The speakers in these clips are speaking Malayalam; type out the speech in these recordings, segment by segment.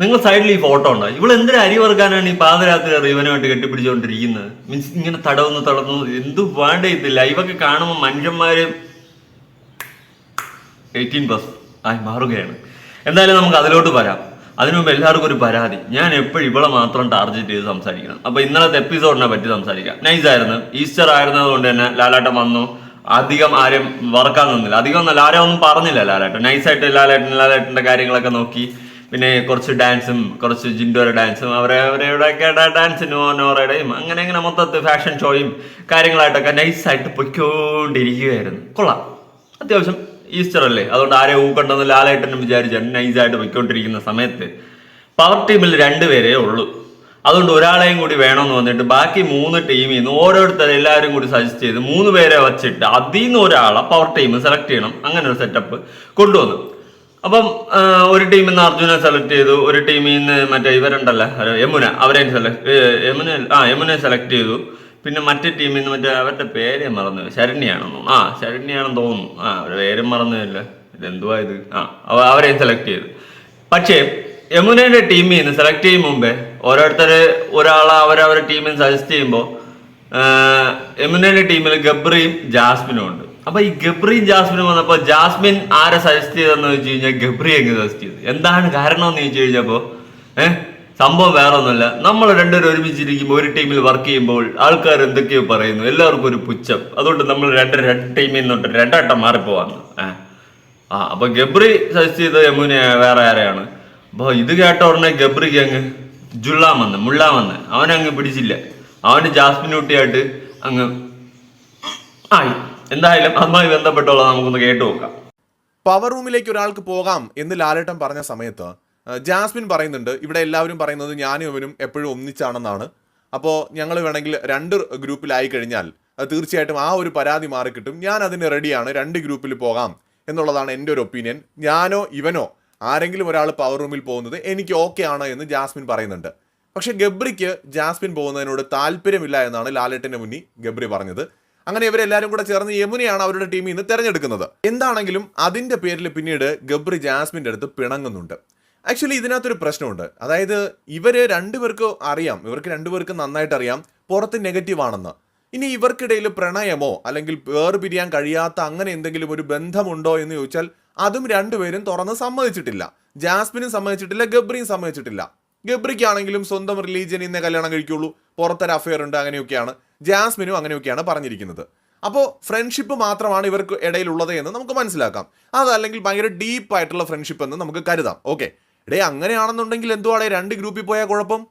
നിങ്ങൾ സൈഡിൽ ഈ ഫോട്ടോ ഉണ്ടോ? ഇവൾ എന്തൊരു അരി വറുക്കാനാണ് ഈ പാതരാത്രി ഇവനുമായിട്ട് കെട്ടിപ്പിടിച്ചുകൊണ്ടിരിക്കുന്നത് മീൻസ് ഇങ്ങനെ തടവുന്നു തടന്നു എന്തു വേണ്ട ഇത്? ലൈവൊക്കെ കാണുമ്പോൾ മനുഷ്യന്മാര് എയ്റ്റീൻ പ്ലസ് ആയി മാറുകയാണ്. എന്തായാലും നമുക്ക് അതിലോട്ട് വരാം. അതിനു മുമ്പ് എല്ലാവർക്കും ഒരു പരാതി. ഞാൻ എപ്പോഴും ഇവളെ മാത്രം ടാർഗറ്റ് ചെയ്ത് സംസാരിക്കണം. അപ്പൊ ഇന്നലത്തെ എപ്പിസോഡിനെ പറ്റി സംസാരിക്കാം. നൈസ് ആയിരുന്നു. ഈസ്റ്റർ ആയിരുന്നത് കൊണ്ട് തന്നെ ലാലാട്ടം വന്നു. അധികം ആരും വറക്കാൻ നിന്നില്ല. അധികം ഒന്നല്ല ആരും ഒന്നും പറഞ്ഞില്ല ലാലാട്ടം നൈസായിട്ട് ലാലാട്ടൻ ലാലാട്ടന്റെ കാര്യങ്ങളൊക്കെ നോക്കി. പിന്നെ കുറച്ച് ഡാൻസും കുറച്ച് ജിൻഡോയുടെ ഡാൻസും അവരെ അവരുടെയൊക്കെ ഡാൻസ് നോറയുടെയും അങ്ങനെ അങ്ങനെ മൊത്തത്തിൽ ഫാഷൻ ഷോയും കാര്യങ്ങളായിട്ടൊക്കെ നൈസായിട്ട് പൊയ്ക്കൊണ്ടിരിക്കുകയായിരുന്നു. കൊള്ളാം. അത്യാവശ്യം ഈസ്റ്റർ അല്ലേ? അതുകൊണ്ട് ആരെ ഊക്കണ്ടെന്ന് ലാലായിട്ടെന്ന് വിചാരിച്ചാണ് നൈസായിട്ട് പൊയ്ക്കൊണ്ടിരിക്കുന്ന സമയത്ത് പവർ ടീമിൽ രണ്ടുപേരേ ഉള്ളൂ. അതുകൊണ്ട് ഒരാളെയും കൂടി വേണമെന്ന് വന്നിട്ട് ബാക്കി മൂന്ന് ടീമിൽ നിന്ന് ഓരോരുത്തർ എല്ലാവരും കൂടി സജസ്റ്റ് ചെയ്ത് മൂന്ന് പേരെ വച്ചിട്ട് അതിൽ നിന്ന് ഒരാളെ പവർ ടീം സെലക്ട് ചെയ്യണം. അങ്ങനെ ഒരു സെറ്റപ്പ് കൊണ്ടുവന്നു. അപ്പം ഒരു ടീമിൽ നിന്ന് അർജുനെ സെലക്ട് ചെയ്തു. ഒരു ടീമിൽ നിന്ന് മറ്റേ ഇവരുണ്ടല്ലോ യമുന അവരെയും സെലക്ട് യമുന ആ യമുനെ സെലക്ട് ചെയ്തു. പിന്നെ മറ്റേ ടീമിൽ നിന്ന് മറ്റേ അവരുടെ പേര് മറന്നു. ശരണ്യാണെന്ന് ആ ശരണ്യാണെന്ന് തോന്നുന്നു. ആ അവരുടെ പേരും മറന്നില്ല ഇതെന്തുവാ ഇത്? ആ അവ- അവരെയും സെലക്ട് ചെയ്തു. പക്ഷേ യമുനയുടെ ടീമിൽ നിന്ന് സെലക്ട് ചെയ്യും മുമ്പേ ഓരോരുത്തർ ഒരാളെ അവരവരുടെ ടീമിൽ സജസ്റ്റ് ചെയ്യുമ്പോൾ യമുനയുടെ ടീമിൽ ഗബ്രിയും ജാസ്മിനും ഉണ്ട്. അപ്പൊ ഈ ഗബ്രി ജാസ്മിനും വന്നപ്പോ ജാസ്മിൻ ആരെ സജസ്റ്റ് ചെയ്തെന്ന് വെച്ച് കഴിഞ്ഞാൽ ഗബ്രി എങ്ങ് സജസ്റ്റ് ചെയ്തു? എന്താണ് കാരണം എന്ന് ചോദിച്ചു കഴിഞ്ഞപ്പോ ഏഹ് സംഭവം വേറെ ഒന്നുമല്ല നമ്മൾ രണ്ടുപേരും ഒരുമിച്ചിരിക്കുമ്പോൾ ഒരു ടീമിൽ വർക്ക് ചെയ്യുമ്പോൾ ആൾക്കാർ എന്തൊക്കെയോ പറയുന്നു. എല്ലാവർക്കും ഒരു പുച്ഛം. അതുകൊണ്ട് നമ്മൾ രണ്ട് രണ്ട് ടീമിൽ നിന്നോട്ട് രണ്ടാട്ടം മാറിപ്പോവാന്ന് ഏഹ് ആ അപ്പൊ ഗബ്രി സജസ്റ്റ് ചെയ്ത യമുന വേറെ ആരെയാണ്? അപ്പൊ ഇത് കേട്ട ഉടനെ ഗബ്രിക്ക് അങ്ങ് ജുള്ളാം വന്ന് മുള്ളാൻ വന്ന്. അവനങ്ങ് പിടിച്ചില്ല. അവന് ജാസ്മിനൂട്ടിയായിട്ട് അങ്ങ് ആയി. എന്തായാലും അതുമായി ബന്ധപ്പെട്ടുള്ള നമുക്കൊന്ന് കേട്ടു നോക്കാം. പവർ റൂമിലേക്ക് ഒരാൾക്ക് പോകാം എന്ന് ലാലേട്ടൻ പറഞ്ഞ സമയത്ത് ജാസ്മിൻ പറയുന്നുണ്ട് ഇവിടെ എല്ലാവരും പറയുന്നത് ഞാനും ഇവനും എപ്പോഴും ഒന്നിച്ചാണെന്നാണ്. അപ്പോൾ ഞങ്ങൾ വേണമെങ്കിൽ രണ്ട് ഗ്രൂപ്പിലായി കഴിഞ്ഞാൽ തീർച്ചയായിട്ടും ആ ഒരു പരാതി മാറിക്കിട്ടും ഞാൻ അതിന് റെഡിയാണ് രണ്ട് ഗ്രൂപ്പിൽ പോകാം. എന്നുള്ളതാണ് എന്റെ ഒരു ഒപ്പീനിയൻ. ഞാനോ ഇവനോ ആരെങ്കിലും ഒരാൾ പവർ റൂമിൽ പോകുന്നത് എനിക്ക് ഓക്കെ ആണ് എന്ന് ജാസ്മിൻ പറയുന്നുണ്ട്. പക്ഷേ ഗബ്രിക്ക് ജാസ്മിൻ പോകുന്നതിനോട് താല്പര്യമില്ല എന്നാണ് ലാലേട്ടന്റെ മുന്നിൽ ഗബ്രി പറഞ്ഞത്. അങ്ങനെ ഇവരെല്ലാവരും കൂടെ ചേർന്ന് യമുനയാണ് അവരുടെ ടീമിൽ നിന്ന് തെരഞ്ഞെടുക്കുന്നത്. എന്താണെങ്കിലും അതിന്റെ പേരിൽ പിന്നീട് ഗബ്രി ജാസ്മിന്റെ അടുത്ത് പിണങ്ങുന്നുണ്ട്. ആക്ച്വലി ഇതിനകത്തൊരു പ്രശ്നമുണ്ട്. അതായത് ഇവർ രണ്ടുപേർക്ക് അറിയാം. ഇവർക്ക് രണ്ടുപേർക്കും നന്നായിട്ട് അറിയാം. പുറത്ത് നെഗറ്റീവ് ആണെന്ന്. ഇനി ഇവർക്കിടയിൽ പ്രണയമോ അല്ലെങ്കിൽ വേർപിരിയാൻ കഴിയാത്ത അങ്ങനെ എന്തെങ്കിലും ഒരു ബന്ധമുണ്ടോ എന്ന് ചോദിച്ചാൽ അതും രണ്ടുപേരും തുറന്ന് സമ്മതിച്ചിട്ടില്ല. ജാസ്മിനും സമ്മതിച്ചിട്ടില്ല ഗബ്രിയും സമ്മതിച്ചിട്ടില്ല. ഗബ്രിക്കാണെങ്കിലും സ്വന്തം റിലീജിയൻ നിന്നേ കല്യാണം കഴിക്കുള്ളൂ. പുറത്തൊരു അഫെയർ ഉണ്ട് അങ്ങനെയൊക്കെയാണ്. ജാസ്മിനും അങ്ങനെയൊക്കെയാണ് പറഞ്ഞിരിക്കുന്നത്. അപ്പോൾ ഫ്രണ്ട്ഷിപ്പ് മാത്രമാണ് ഇവർക്ക് ഇടയിലുള്ളത് എന്ന് നമുക്ക് മനസ്സിലാക്കാം. അതല്ലെങ്കിൽ ഭയങ്കര ഡീപ്പ് ആയിട്ടുള്ള ഫ്രണ്ട്ഷിപ്പ് എന്ന് നമുക്ക് കരുതാം. ഓക്കെ ഇടേ അങ്ങനെയാണെന്നുണ്ടെങ്കിൽ എന്തുവാടേ? രണ്ട് ഗ്രൂപ്പിൽ പോയാൽ കുഴപ്പം?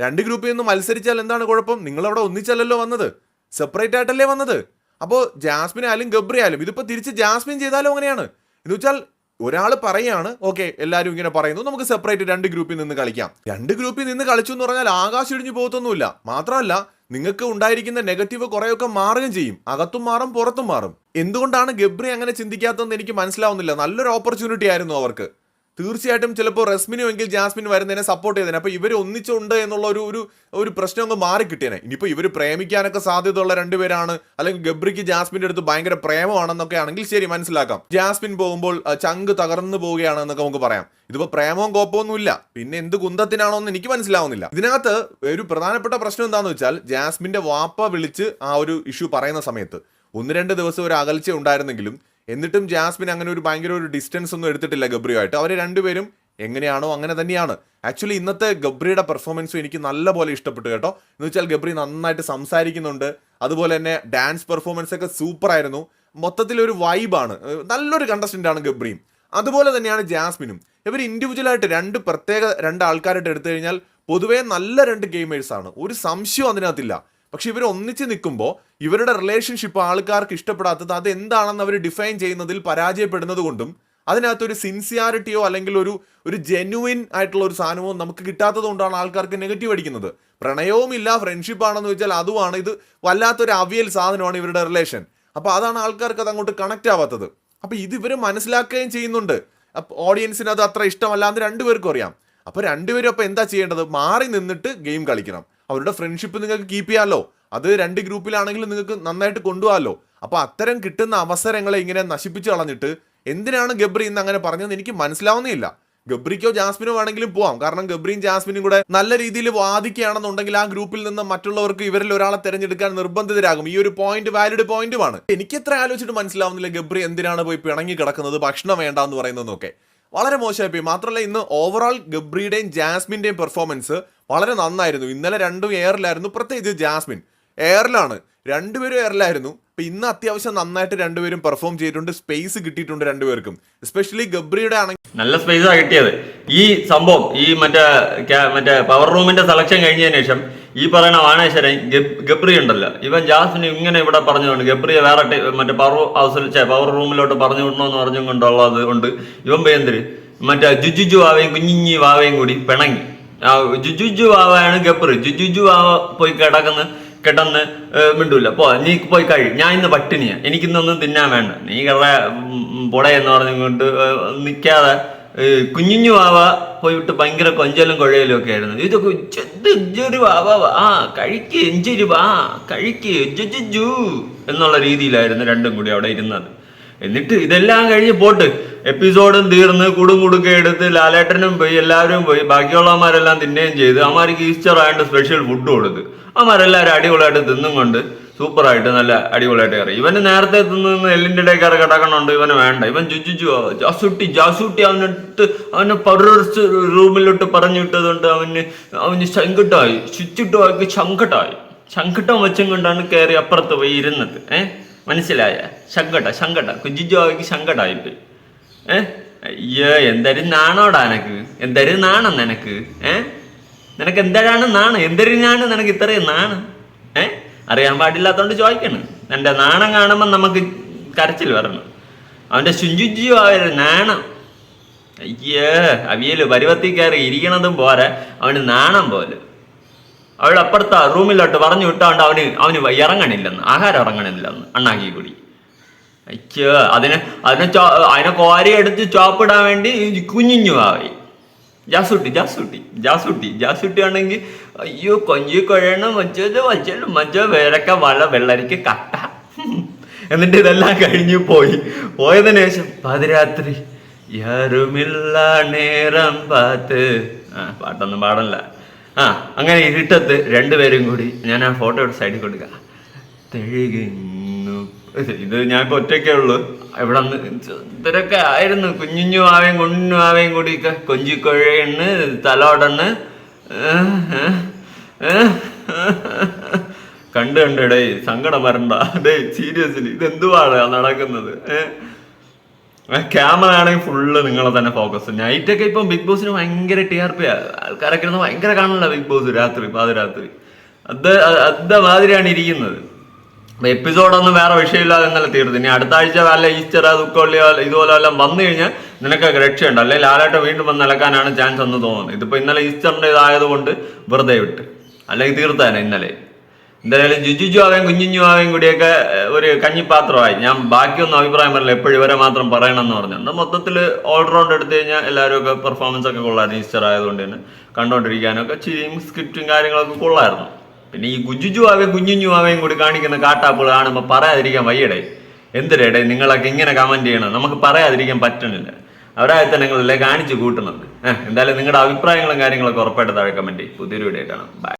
രണ്ട് ഗ്രൂപ്പിൽ നിന്ന് മത്സരിച്ചാൽ എന്താണ് കുഴപ്പം? നിങ്ങളവിടെ ഒന്നിച്ചല്ലല്ലോ വന്നത്. സെപ്പറേറ്റ് ആയിട്ടല്ലേ വന്നത്. അപ്പോൾ ജാസ്മിൻ ആയാലും ഗബ്രി ആയാലും ഇതിപ്പോൾ തിരിച്ച് ജാസ്മിൻ ചെയ്താലും അങ്ങനെയാണ്? എന്ന് വെച്ചാൽ ഒരാൾ പറയാണ് ഓക്കെ എല്ലാവരും ഇങ്ങനെ പറയുന്നു. നമുക്ക് സെപ്പറേറ്റ് രണ്ട് ഗ്രൂപ്പിൽ നിന്ന് കളിക്കാം. രണ്ട് ഗ്രൂപ്പിൽ നിന്ന് കളിച്ചു എന്ന് പറഞ്ഞാൽ ആകാശം ഇടിഞ്ഞു പോകത്തൊന്നുമില്ല. മാത്രമല്ല നിങ്ങൾക്ക് ഉണ്ടായിരിക്കുന്ന നെഗറ്റീവ് കുറേയൊക്കെ മാറുകയും ചെയ്യും. അകത്തും മാറും പുറത്തും മാറും. എന്തുകൊണ്ടാണ് ഗബ്രി അങ്ങനെ ചിന്തിക്കാത്തതെന്ന് എനിക്ക് മനസ്സിലാവുന്നില്ല. നല്ലൊരു ഓപ്പർച്യൂണിറ്റി ആയിരുന്നു അവർക്ക്. തീർച്ചയായിട്ടും ചിലപ്പോൾ റസ്മിനും എങ്കിൽ ജാസ്മിൻ വരുന്നതിനെ സപ്പോർട്ട് ചെയ്തേനെ. അപ്പോൾ ഇവർ ഒന്നിച്ചുണ്ട് എന്നുള്ള ഒരു ഒരു ഒരു പ്രശ്നം അങ്ങ് മാറിക്കിട്ടിയേനെ ഇനിയിപ്പോൾ ഇവർ പ്രേമിക്കാനൊക്കെ സാധ്യതയുള്ള രണ്ടുപേരാണ്. അല്ലെങ്കിൽ ഗബ്രിക്ക് ജാസ്മിന്റെ അടുത്ത് ഭയങ്കര പ്രേമമാണെന്നൊക്കെ ആണെങ്കിൽ ശരി മനസ്സിലാക്കാം. ജാസ്മിൻ പോകുമ്പോൾ ചങ്ക് തകർന്നു പോവുകയാണ് എന്നൊക്കെ നമുക്ക് പറയാം. ഇതിപ്പോൾ പ്രേമവും കോപ്പമൊന്നും ഇല്ല. പിന്നെ എന്ത് കുന്തത്തിനാണോ എന്ന് എനിക്ക് മനസ്സിലാവുന്നില്ല. ഇതിനകത്ത് ഒരു പ്രധാനപ്പെട്ട പ്രശ്നം എന്താണെന്ന് വെച്ചാൽ ജാസ്മിന്റെ വാപ്പ വിളിച്ച് ആ ഒരു ഇഷ്യൂ പറയുന്ന സമയത്ത്. ഒന്ന് രണ്ട് ദിവസം ഒരു അകൽച്ച ഉണ്ടായിരുന്നെങ്കിലും എന്നിട്ടും ജാസ്മിൻ അങ്ങനെ ഒരു ഭയങ്കര ഒരു ഡിസ്റ്റൻസ് ഒന്നും എടുത്തിട്ടില്ല ഗബ്രിയുമായിട്ട്. അവർ രണ്ടുപേരും എങ്ങനെയാണോ അങ്ങനെ തന്നെയാണ്. ആക്ച്വലി ഇന്നത്തെ ഗബ്രിയുടെ പെർഫോമൻസും എനിക്ക് നല്ലപോലെ ഇഷ്ടപ്പെട്ടു കേട്ടോ. എന്ന് വെച്ചാൽ ഗബ്രി നന്നായിട്ട് സംസാരിക്കുന്നുണ്ട്. അതുപോലെ തന്നെ ഡാൻസ് പെർഫോമൻസ് ഒക്കെ സൂപ്പർ ആയിരുന്നു. മൊത്തത്തിൽ ഒരു വൈബാണ് നല്ലൊരു കണ്ടസ്റ്റന്റ് ആണ് ഗബ്രിയും. അതുപോലെ തന്നെയാണ് ജാസ്മിനും. ഇവർ ഇൻഡിവിജ്വലായിട്ട് രണ്ട് പ്രത്യേക രണ്ട് ആൾക്കാരായിട്ട് എടുത്തു കഴിഞ്ഞാൽ പൊതുവേ നല്ല രണ്ട് ഗെയിമേഴ്സാണ് ഒരു സംശയവും അതിനകത്തില്ല. പക്ഷെ ഇവർ ഒന്നിച്ച് നിൽക്കുമ്പോൾ ഇവരുടെ റിലേഷൻഷിപ്പ് ആൾക്കാർക്ക് ഇഷ്ടപ്പെടാത്തത് അത് എന്താണെന്ന് അവർ ഡിഫൈൻ ചെയ്യുന്നതിൽ പരാജയപ്പെടുന്നത് കൊണ്ടും അതിനകത്തൊരു സിൻസിയാരിറ്റിയോ അല്ലെങ്കിൽ ഒരു ഒരു ജെന്യുവിൻ ആയിട്ടുള്ള ഒരു സാധനമോ നമുക്ക് കിട്ടാത്തത് കൊണ്ടാണ് ആൾക്കാർക്ക് നെഗറ്റീവ് അടിക്കുന്നത്. പ്രണയവും ഇല്ല ഫ്രണ്ട്ഷിപ്പ് ആണെന്ന് വെച്ചാൽ അതുമാണ്. ഇത് വല്ലാത്തൊരു അവിയൽ സാധനമാണ് ഇവരുടെ റിലേഷൻ അപ്പോൾ അതാണ് ആൾക്കാർക്ക് അത് അങ്ങോട്ട് കണക്റ്റ് ആവാത്തത്. അപ്പോൾ ഇത് ഇവർ മനസ്സിലാക്കുകയും ചെയ്യുന്നുണ്ട്. ഓഡിയൻസിന് അത് അത്ര ഇഷ്ടമല്ലാന്ന് രണ്ടുപേർക്കും അറിയാം. അപ്പോൾ രണ്ടുപേരും അപ്പോൾ എന്താ ചെയ്യേണ്ടത്? മാറി നിന്നിട്ട് ഗെയിം കളിക്കണം. അവരുടെ ഫ്രണ്ട്ഷിപ്പ് നിങ്ങൾക്ക് കീപ്പ് ചെയ്യാമല്ലോ അത് രണ്ട് ഗ്രൂപ്പിലാണെങ്കിലും നിങ്ങൾക്ക് നന്നായിട്ട് കൊണ്ടുപോകാമല്ലോ അപ്പോൾ അത്തരം കിട്ടുന്ന അവസരങ്ങളെ ഇങ്ങനെ നശിപ്പിച്ച് കളഞ്ഞിട്ട് എന്തിനാണ് ഗബ്രി ഇന്ന് അങ്ങനെ പറഞ്ഞതെന്ന് എനിക്ക് മനസ്സിലാവുന്നില്ല ഗബ്രിക്കോ ജാസ്മിനോ വേണമെങ്കിലും പോവാം. കാരണം ഗബ്രിയും ജാസ്മിനും കൂടെ നല്ല രീതിയിൽ വാദിക്കുകയാണെന്നുണ്ടെങ്കിൽ ആ ഗ്രൂപ്പിൽ നിന്ന് മറ്റുള്ളവർക്ക് ഇവരിൽ ഒരാളെ തിരഞ്ഞെടുക്കാൻ നിർബന്ധിതരാകും. ഈ ഒരു പോയിന്റ് വാലിഡ് പോയിന്റുമാണ് എനിക്ക് എത്ര ആലോചിച്ചിട്ട് മനസ്സിലാവുന്നില്ല ഗബ്രി എന്തിനാണ് പോയി പിണങ്ങി കിടക്കുന്നത്? ഭക്ഷണം വേണ്ട എന്ന് പറയുന്നതെന്നൊക്കെ വളരെ മോശമായി പോയി മാത്രമല്ല ഇന്ന് ഓവറോൾ ഗബ്രിയുടെയും ജാസ്മിന്റെയും പെർഫോമൻസ് വളരെ നന്നായിരുന്നു. ഇന്നലെ രണ്ടും എയറിലായിരുന്നു പ്രത്യേകിച്ച് ജാസ്മിൻ. എയറിലാണ് രണ്ടുപേരും എയറിലായിരുന്നു അപ്പോൾ ഇന്ന് അത്യാവശ്യം നന്നായിട്ട് രണ്ടുപേരും പെർഫോം ചെയ്തിട്ടുണ്ട്. സ്പേസ് കിട്ടിയിട്ടുണ്ട് രണ്ടുപേർക്കും. എസ്പെഷ്യലി ഗബ്രിയുടെ ആണെങ്കിൽ നല്ല സ്പേസാണ് കിട്ടിയത്. ഈ സംഭവം ഈ മറ്റേ മറ്റേ പവർ റൂമിന്റെ സെലക്ഷൻ കഴിഞ്ഞതിന് ശേഷം ഈ പറയുന്ന വാണേശ്വരൻ ഗബ്- ഗബ്രി ഉണ്ടല്ലോ. ഇവൻ ജാസ്മിൻ ഇങ്ങനെ ഇവിടെ പറഞ്ഞുകൊണ്ട് ഗബ്രിയെ വേറെ മറ്റേ പവർ ഹൗസിൽ ഛെ, പവർ റൂമിലോട്ട് പറഞ്ഞു വിടണമെന്ന് പറഞ്ഞു കൊണ്ടുള്ളത് കൊണ്ട് ഇവൻ പേന്തര് മറ്റേ ജുജുജു വാവയും കുഞ്ഞിഞ്ഞി വാവയും കൂടി പിണങ്ങി. ആ ജുജുജു വാവയാണ് ഗബ്രി ജുജുജു വാവ പോയി കിടക്കുന്ന കിടന്ന് മിണ്ടൂല. പോ നീ പോയി കഴി. ഞാൻ ഇന്ന് പട്ടിണിയാ. എനിക്കിന്നൊന്നും തിന്നാൻ വേണ്ട. നീ കറ പൊടയെന്ന് പറഞ്ഞുകൊണ്ട് നിൽക്കാതെ കുഞ്ഞിഞ്ഞു വാവ പോയിട്ട് ഭയങ്കര കൊഞ്ചലും കൊഴയലും ഒക്കെ ആയിരുന്നു. ഇതൊക്കെ വാവ? ആ കഴിക്ക് എഞ്ചൊരു വാ കഴിക്ക് എന്നുള്ള രീതിയിലായിരുന്നു രണ്ടും കൂടി അവിടെ ഇരുന്നത്. എന്നിട്ട് ഇതെല്ലാം കഴിഞ്ഞ് പോട്ട്. എപ്പിസോഡും തീർന്ന് കുടും കുടുക്കെ എടുത്ത് ലാലേട്ടനും പോയി എല്ലാവരും പോയി. ബാക്കിയുള്ളവന്മാരെല്ലാം തിന്നുകയും ചെയ്ത് അമാർക്ക് ഈസ്റ്റർ ആയിട്ട് സ്പെഷ്യൽ ഫുഡ് കൊടുത്ത്. അമാരെല്ലാവരും അടിപൊളിയായിട്ട് തിന്നും കൊണ്ട് സൂപ്പറായിട്ട് നല്ല അടിപൊളിയായിട്ട് കയറി. ഇവന് നേരത്തെ എത്തുന്ന എല്ലിന്റെ ഇടയിൽ കയറി കിടക്കണുണ്ട് ഇവന് വേണ്ട. ഇവൻ ജുജുജു ജാസൂട്ടി ജാസൂട്ടി അവനിട്ട് അവനെ പറുസ് റൂമിലോട്ട് പറഞ്ഞു വിട്ടതുകൊണ്ട് അവന് അവന് ശങ്കട്ടായി ചുറ്റിട്ട് ശങ്കട്ടായി ശങ്കട്ടം വെച്ചും കൊണ്ടാണ് കയറി അപ്പുറത്ത് പോയി ഇരുന്നത്. ഏഹ് മനസ്സിലായ? ശങ്കട്ട ശങ്കട്ട കുജിജു ശങ്കടായിട്ട് ഏ? അയ്യോ എന്തൊരു നാണോടാ എനക്ക് എന്തൊരു നാണം നിനക്ക്? ഏ? നിനക്ക് എന്തായാലും നാണം? എന്തൊരിനാണ് നിനക്ക്? ഇത്രയും നാണം? ഏ? അറിയാൻ പാടില്ലാത്തതുകൊണ്ട് ചോദിക്കണം. എന്റെ നാണം കാണുമ്പോൾ നമുക്ക് കരച്ചിൽ വരണം. അവന്റെ ശുഞ്ചുജി ആയൊരു നാണം. അയ്യേ അവിയൽ പരുവത്തിൽ കയറി ഇരിക്കണതും പോരെ. അവന് നാണം പോലെ. അവളുടെ അപ്പുറത്ത് റൂമിലോട്ട് പറഞ്ഞു വിട്ടോണ്ട് അവന് അവന് ഇറങ്ങണില്ലെന്ന് ആഹാരം ഇറങ്ങണില്ലെന്ന് അണ്ണാക്കി കൂടി. അയ്യോ അതിനെ അതിനെ ചോ അതിനെ കോരി എടുത്ത് ചോപ്പിടാൻ വേണ്ടി കുഞ്ഞിഞ്ഞു ആവി ജാസൂട്ടി ജാസൂട്ടി ജാസൂട്ടി ജാസൂട്ടി ആണെങ്കിൽ അയ്യോ കൊഞ്ചി കുഴയണം മച്ചത് വച്ചലും മച്ചോ വേരക്ക വള വെള്ളരിക്ക് കട്ട. എന്നിട്ട് ഇതെല്ലാം കഴിഞ്ഞു പോയി. പോയതിനു ശേഷം പാതിരാത്രി. യാരുമില്ല നേരം പാത്ത്. ആ പാട്ടൊന്നും പാടല്ല ആ അങ്ങനെ ഇരുട്ടത്ത് രണ്ടുപേരും കൂടി ഞാൻ ആ ഫോട്ടോ എടുത്ത് സൈഡിൽ കൊടുക്ക തെഴുകുന്നു ഇത് ഞാൻ ഇപ്പൊ ഒറ്റയ്ക്കേ ഉള്ളൂ. ഇവിടെ ഇതൊക്കെ ആയിരുന്നു. കുഞ്ഞുഞ്ഞു ആവേം കുഞ്ഞു ആവേം കൂടി കൊഞ്ചിക്കൊഴയെണ്ണ് കൊഞ്ചിക്കൊഴയണ് തലോടണ്. കണ്ട് കണ്ട് ഡേ സങ്കടം വരണ്ട. ഡേ സീരിയസ്ലി ഇത് എന്തുവാണ് നടക്കുന്നത്? ക്യാമറ ആണെങ്കിൽ ഫുള്ള് നിങ്ങളെ തന്നെ ഫോക്കസ് നൈറ്റ് ഒക്കെ ഇപ്പം ബിഗ് ബോസിന് ഭയങ്കര ടി ആർ പി ആൾക്കാരൊക്കെ ഭയങ്കര കാണണല്ലോ ബിഗ് ബോസ് രാത്രി പാതിരാത്രി. അത് അത് മാതിരിയാണ് ഇരിക്കുന്നത്. എപ്പിസോഡൊന്നും വേറെ വിഷയമില്ലാതെ ഇന്നലെ തീർന്നു. ഇനി അടുത്ത ആഴ്ച വല്ല ഈസ്റ്റർ ദുഃഖമുള്ളി ഇതുപോലെ എല്ലാം വന്നു കഴിഞ്ഞാൽ നിനക്കൊക്കെ രക്ഷയുണ്ട്. അല്ലെങ്കിൽ ലാലായിട്ട് വീണ്ടും വന്ന് നിലക്കാനാണ് ചാൻസ് എന്ന് തോന്നുന്നത് ഇതിപ്പോ ഇന്നലെ ഈസ്റ്ററിന്റെ ഇതായതുകൊണ്ട് വെറുതെ വിട്ട്. അല്ലെങ്കിൽ തീർത്താനെ ഇന്നലെ. എന്തായാലും ജുജുജു ആവേം കുഞ്ഞിഞ്ഞു ആവേം കൂടിയൊക്കെ ഒരു കഞ്ഞിപ്പാത്രമായി. ഞാൻ ബാക്കിയൊന്നും അഭിപ്രായം പറയില്ല. എപ്പോഴും ഇവരെ മാത്രം പറയണം എന്ന് പറഞ്ഞിട്ടുണ്ട് മൊത്തത്തിൽ ഓൾറൗണ്ട് എടുത്തു കഴിഞ്ഞാൽ എല്ലാവരും ഒക്കെ പെർഫോമൻസ് ഒക്കെ കൊള്ളായിരുന്നു ഈസ്റ്റർ ആയതുകൊണ്ട് തന്നെ. കണ്ടുകൊണ്ടിരിക്കാനൊക്കെ ചിരിയും സ്ക്രിപ്റ്റും കാര്യങ്ങളൊക്കെ കൊള്ളായിരുന്നു പിന്നെ ഈ ഗുജുജുവാവേയും കുഞ്ഞുഞ്ഞുവാവേയും കൂടി കാണിക്കുന്ന കാട്ടാപ്പുകൾ കാണുമ്പോൾ പറയാതിരിക്കാൻ വയ്യടേ. എന്തിരേടേ നിങ്ങളൊക്കെ ഇങ്ങനെ കമന്റ് ചെയ്യണം നമുക്ക് പറയാതിരിക്കാൻ പറ്റണില്ല. അവരായത്തെ നിങ്ങളല്ലേ കാണിച്ചു കൂട്ടുന്നത്. എന്തായാലും നിങ്ങളുടെ അഭിപ്രായങ്ങളും കാര്യങ്ങളൊക്കെ ഉറപ്പായിട്ട് താഴെ കമന്റ് ചെയ്യും. പുതിയൊരു വീഡിയോ കാണാം ബൈ